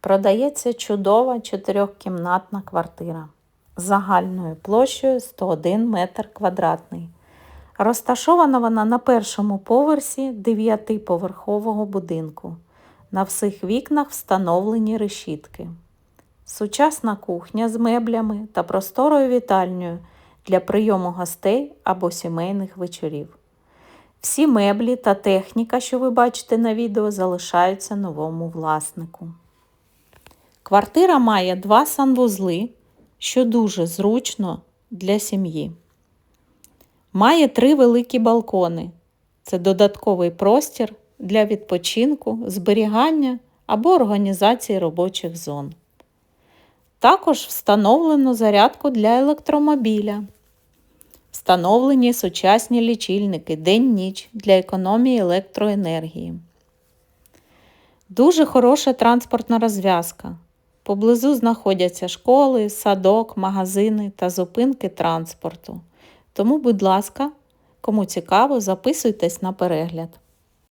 продається чудова чотирьохкімнатна квартира з загальною площею 101 метр квадратний. Розташована вона на першому поверсі дев'ятиповерхового будинку. На всіх вікнах встановлені решітки. Сучасна кухня з меблями та просторою вітальнею для прийому гостей або сімейних вечорів. Всі меблі та техніка, що ви бачите на відео, залишаються новому власнику. Квартира має два санвузли, що дуже зручно для сім'ї. Має три великі балкони. Це додатковий простір для відпочинку, зберігання або організації робочих зон. Також встановлено зарядку для електромобіля. Встановлені сучасні лічильники день-ніч для економії електроенергії. Дуже хороша транспортна розв'язка. Поблизу знаходяться школи, садок, магазини та зупинки транспорту. Тому, будь ласка, кому цікаво, записуйтесь на перегляд.